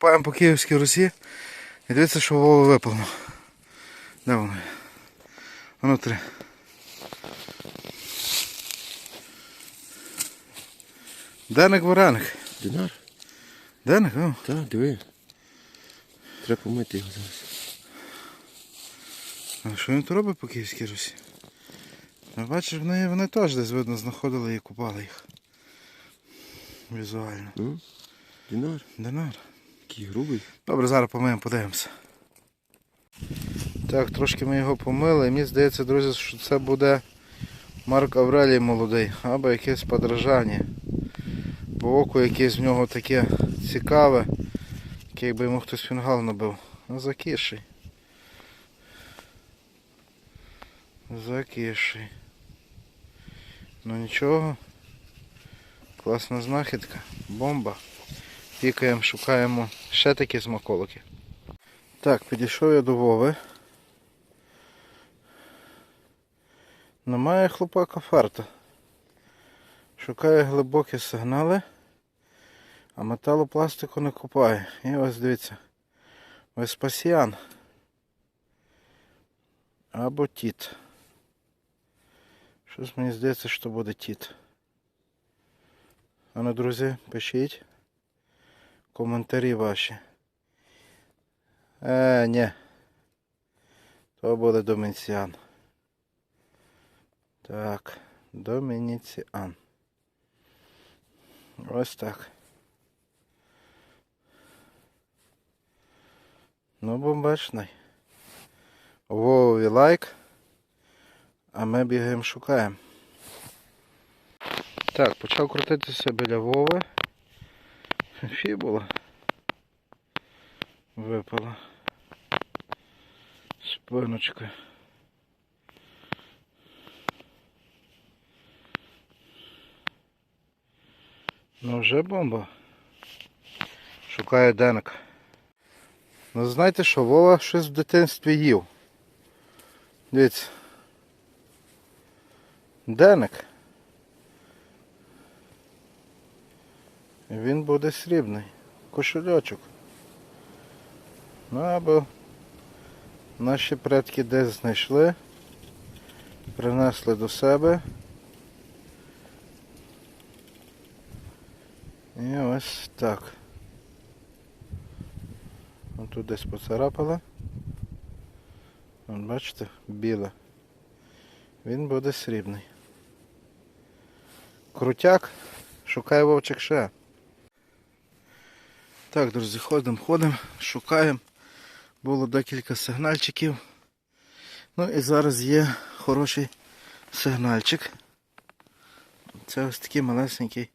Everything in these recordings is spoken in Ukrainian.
Копаємо по Київській Русі і дивіться, що Вова випало. Де воно? Воно три. Деник вареник. Динар? Деник, о. Так, диви. Треба помити його зараз. А що він тут робить по Київській Русі? Ну, бачиш, вони, вони теж десь видно знаходили і купали їх. Візуально. Ну, Динар. Динар. Який грубий. Добре, зараз помиємо, подивимося. Так, трошки ми його помили. Мені здається, друзі, що це буде Марк Аврелій молодий, або якесь подражання. Бо око якесь в нього таке цікаве, яке якби йому хтось фінгал набив. Ну, закіший. Закіший. Ну нічого. Класна знахідка. Бомба. Пікаємо, шукаємо ще такі смаколики. Так, підійшов я до Вови. Немає хлопака фарта. Шукає глибокі сигнали, а металопластику не купає. І ось дивіться. Веспасіан. Або тіт. Щось мені здається, що буде тіт. А ну, друзі, пишіть коментарі ваші. Е, ні. То буде Домініціан. Так, Домініціан. Ось так. Ну, бомбачний. Вові лайк. А ми бігаємо шукаємо. Так, почав крутитися біля Вови. Фібула. Випала. Спиночка. Ну вже бомба. Шукає Денек. Ну знаєте що, Вова щось в дитинстві їв. Дивіться. Денек. Він буде срібний. Кошельочок. Ну або наші предки десь знайшли, принесли до себе. І ось так. Ось тут десь поцарапала. От бачите, біле. Він буде срібний. Крутяк. Шукає вовчик ще. Так, друзі, ходимо, ходимо, шукаємо. Було декілька сигнальчиків. Ну і зараз є хороший сигнальчик. Це ось такий малесенький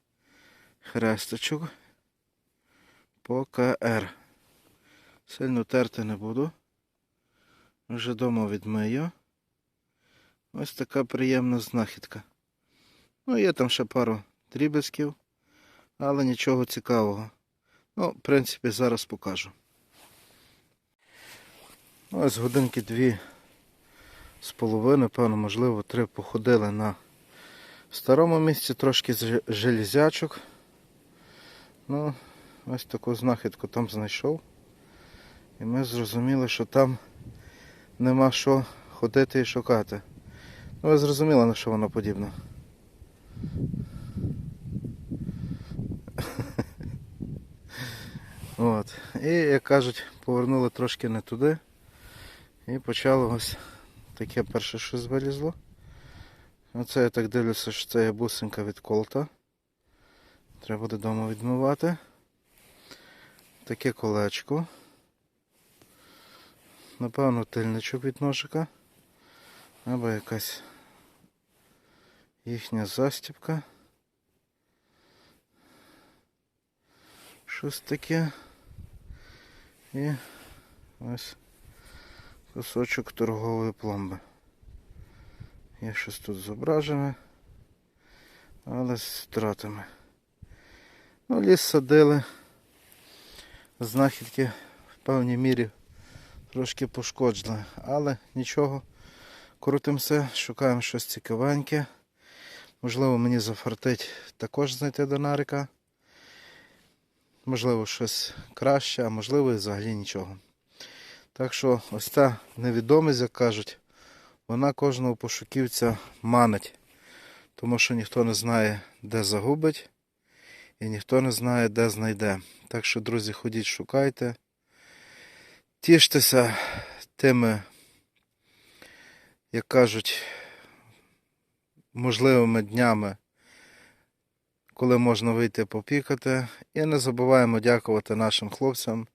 хресточок по КР. Сильно терти не буду. Вже вдома відмию. Ось така приємна знахідка. Ну, є там ще пару дріб'язків, але нічого цікавого. Ну, в принципі, зараз покажу. Ну, Ось годинки дві з половиною, певно, можливо, три походили на старому місці, трошки железячок. Ну, ось таку знахідку там знайшов. І ми зрозуміли, що там нема що ходити і шукати. Ну, ви зрозуміли, на що воно подібне. От. І, як кажуть, повернули трошки не туди. І почало ось таке перше щось вилізло. Оце я так дивлюся, що це є бусинка від колта. Треба буде вдома відмивати. Таке колечко. Напевно, тильничок від ножика. Або якась їхня застібка. Щось таке. І ось кусочок торгової пломби. Є щось тут зображене, але з втратами. Ну, ліс садили. Знахідки в певній мірі трошки пошкоджили, але нічого. Крутимося, шукаємо щось цікавеньке. Можливо, мені зафартить також знайти донарика. Можливо, щось краще, а можливо і взагалі нічого. Так що ось ця невідомість, як кажуть, вона кожного пошуківця манить. Тому що ніхто не знає, де загубить, і ніхто не знає, де знайде. Так що, друзі, ходіть, шукайте. Тіштеся тими, як кажуть, можливими днями, коли можна вийти попікати. І не забуваємо дякувати нашим хлопцям,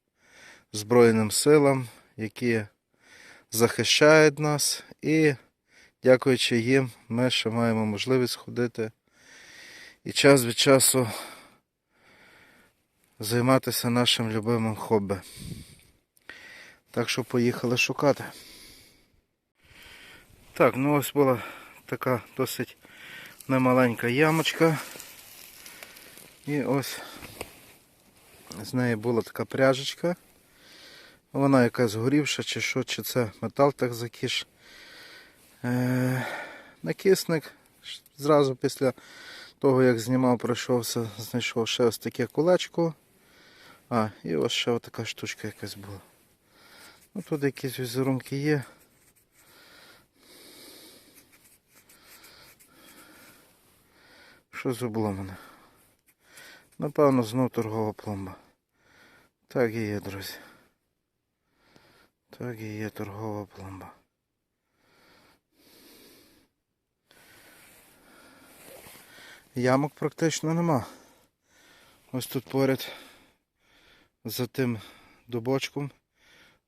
Збройним силам, які захищають нас. І дякуючи їм, ми ще маємо можливість ходити і час від часу займатися нашим любимим хобі. Так що поїхали шукати. Так, ну ось була така досить немаленька ямочка. І ось з неї була така пряжечка. Вона якась згорівша, чи що, чи це метал так закіш. Е, накисник зразу після того, як знімав, пройшовся, знайшов ще ось таке кулачко. А, і ось ще ось така штучка якась була. Ну, тут якісь візерунки є. Що забуло мене? Напевно, знов торгова пломба. Так і є, друзі. Так і є торгова пломба. Ямок практично нема. Ось тут поряд за тим дубочком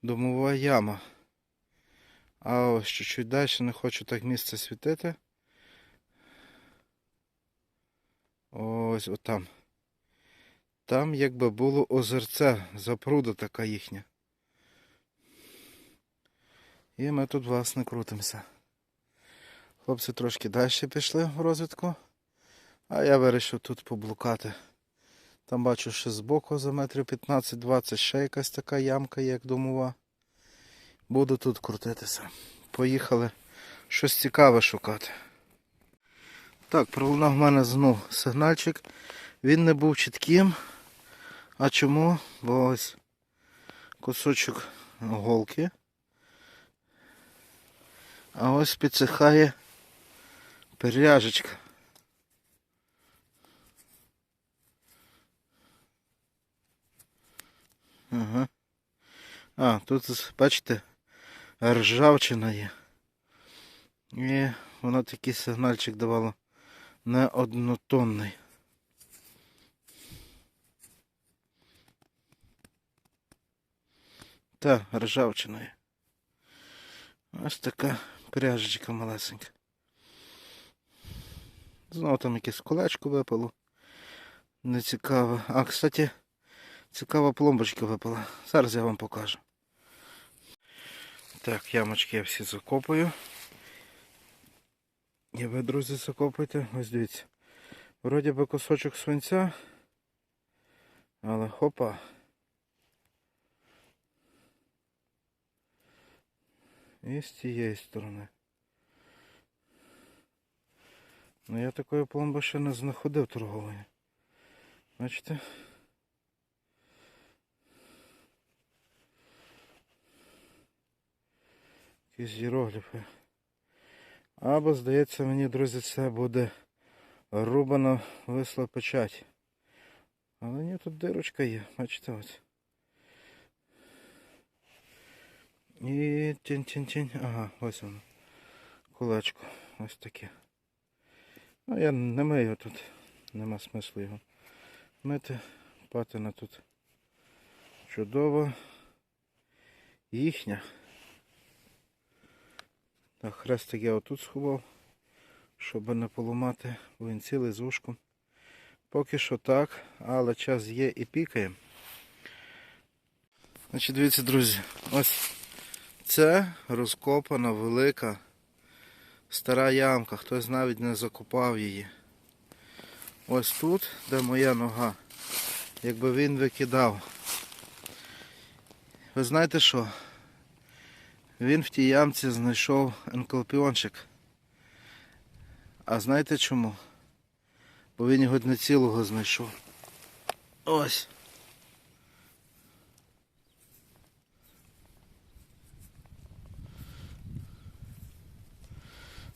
домова яма. А ось чуть-чуть далі не хочу так місце світити. Ось отам. Там якби було озерце, запруда така їхня. І ми тут, власне, крутимося. Хлопці трошки далі пішли в розвідку, а я вирішив тут поблукати. Там бачу, що збоку за метрів 15-20 ще якась така ямка, як домова. Буду тут крутитися. Поїхали щось цікаве шукати. Так, пролунав в мене знов сигнальчик. Він не був чітким. А чому? Бо ось кусочок голки. А ось підсихає перяжечка. Ага. А, тут, бачите, ржавчина є. І воно такий сигнальчик давало не однотонний. Та, ржавчина є. Ось така пряжечка малесенька. Знову там якесь колечко випало. Не цікаво. А, кстати, цікава пломбочка випала. Зараз я вам покажу. Так, ямочки я всі закопую. І ви, друзі, закопуйте. Ось дивіться. Вроді би кусочок свинця. Але хопа. І з цієї сторони. Ну я такої пломби ще не знаходив торгової. Бачите? Якісь іерогліфи. Або, здається, мені, друзі, це буде рубана висла печать. Але ні, тут дирочка є, бачите ось. І тінь-тінь-тінь. Ага, ось воно. Кулачко. Ось таке. Ну я не мию тут. Нема смислу його мити. Патина тут чудова. Їхня. Так, хрестик я отут сховав, щоб не поламати, бо він цілий з ушком. Поки що так, але час є і пікає. Значить, дивіться, друзі, ось це розкопана велика стара ямка. Хтось навіть не закопав її. Ось тут, де моя нога, якби він викидав. Ви знаєте що? Він в тій ямці знайшов енколпіончик. А знаєте чому? Бо він його не цілого знайшов. Ось.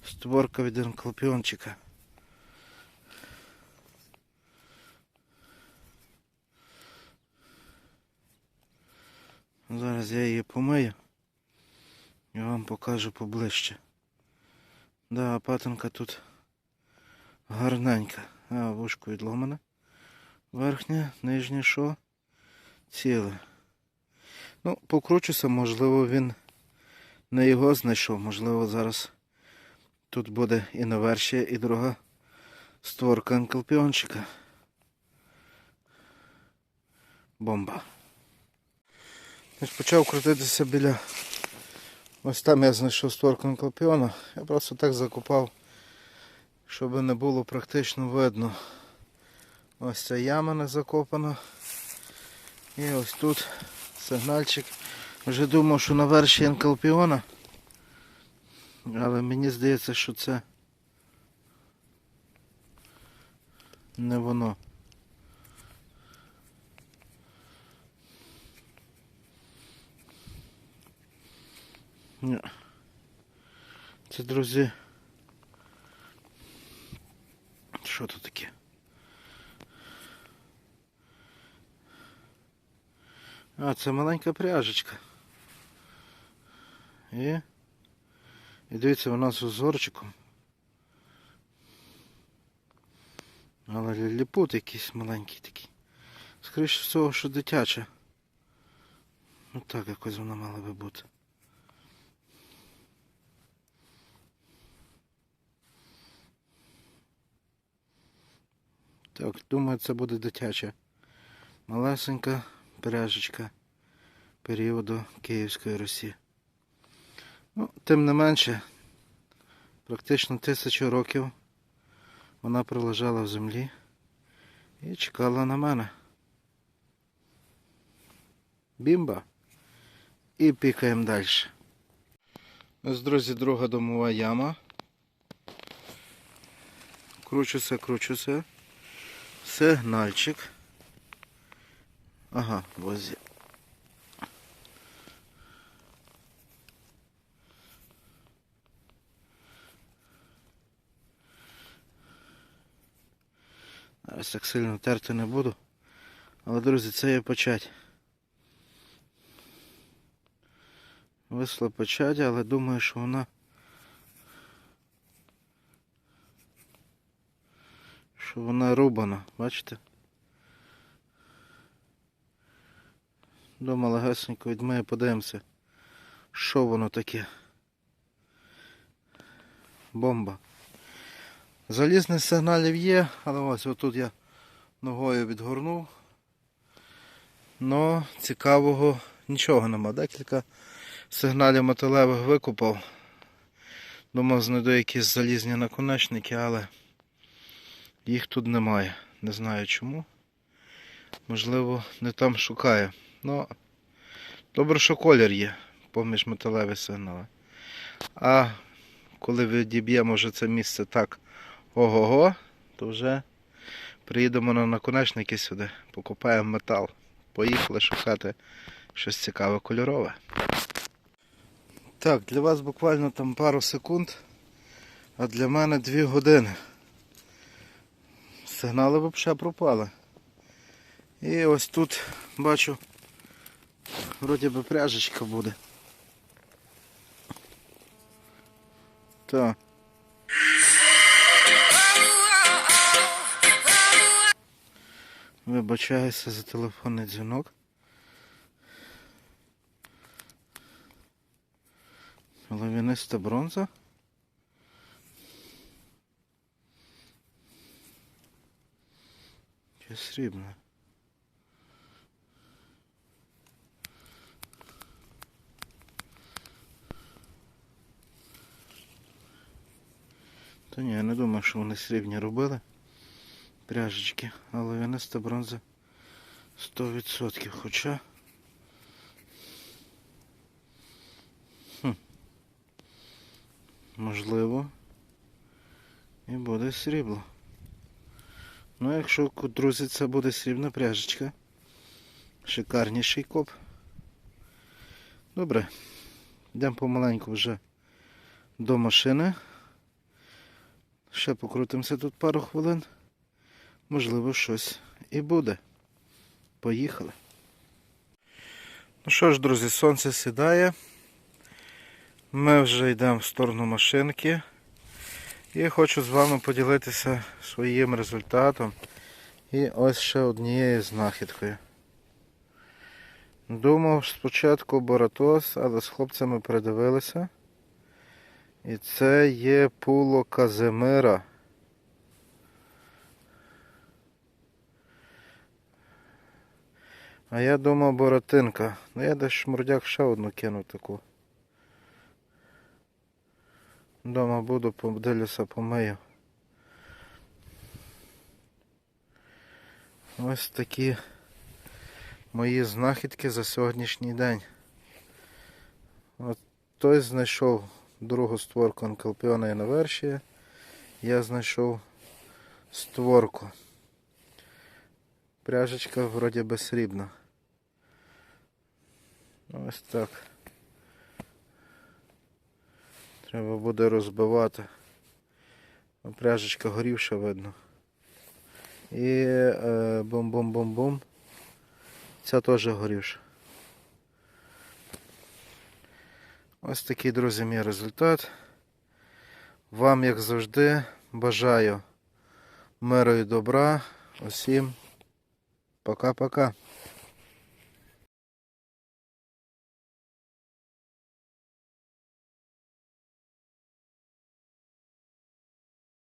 Створка від енкалпіончика. Зараз я її помию і вам покажу поближче. Да, патинка тут гарненька. А, вушко відломане. Верхнє, нижнє що? Ціле. Ну, покручуся, можливо, він не його знайшов. Можливо, зараз тут буде і навершія, і друга створка анкалпіончика. Бомба. Почав крутитися біля. Ось там я знайшов створку анкалпіона. Я просто так закопав, щоб не було практично видно. Ось ця яма не закопана. І ось тут сигнальчик. Вже думав, що на верші енкалпіона. Але мені здається, що це не воно. Ні. Це, друзі. Що тут таке? А, це маленька пряжечка. І, і дивіться, вона з узорчиком. Але ліліпут якийсь маленький такий. Скоріше всього, що дитяча. Ну так якось вона мала би бути. Так, думаю, це буде дитяча. Малесенька пряжечка періоду Київської Русі. Ну, тим не менше, практично тисячу років вона пролежала в землі і чекала на мене. Бімба. І пікаємо далі. Ось, друзі, друга домова яма. Кручуся, кручуся. Сигнальчик. Ага, ось. є. Зараз так сильно терти не буду. Але, друзі, це є почать. Висла почать, але думаю, що вона. Що вона рубана, бачите? Дома легесенько відмиє, подивимося, що воно таке. Бомба. Залізних сигналів є, але ось отут я ногою відгорнув. Но цікавого нічого нема. Декілька сигналів металевих викупав. Думав, знайду якісь залізні наконечники, але їх тут немає. Не знаю чому. Можливо, не там шукаю. Ну, добре, що колір є поміж металеві сигнали. А коли відіб'ємо вже це місце так ого-го, то вже приїдемо на наконечники сюди, покупаємо метал. Поїхали шукати щось цікаве кольорове. Так, для вас буквально там пару секунд, а для мене дві години. Сигнали взагалі пропали. І ось тут бачу, вроді би пряжечка буде. Так. Вибачаюся за телефонний дзвінок. Лавіниста бронза. Чи срібна? Та ні, я не думаю, що вони срібні робили пряжечки, але лавіниста бронза 100%. Хоча. Можливо. І буде срібло. Ну, якщо, друзі, це буде срібна пряжечка. Шикарніший коп. Добре. Йдемо помаленьку вже до машини. Ще покрутимося тут пару хвилин. Можливо, щось і буде. Поїхали. Ну що ж, друзі, сонце сідає. Ми вже йдемо в сторону машинки. І хочу з вами поділитися своїм результатом. І ось ще однією знахідкою. Думав спочатку Боратос, але з хлопцями передивилися. І це є пуло Казимира. А я думав Боратинка. Ну я десь шмурдяк ще одну кинув таку. Дома буду, подивлюся, помию. Ось такі мої знахідки за сьогоднішній день. От той знайшов другу створку Анкалпіона і навершія. Я знайшов створку. Пряжечка вроді би срібна. Ось так. Треба буде розбивати. Пряжечка горівша видно. І е, бум-бум-бум-бум. Ця теж горівша. Ось такий, друзі, мій результат. Вам, як завжди, бажаю миру і добра. Усім пока-пока.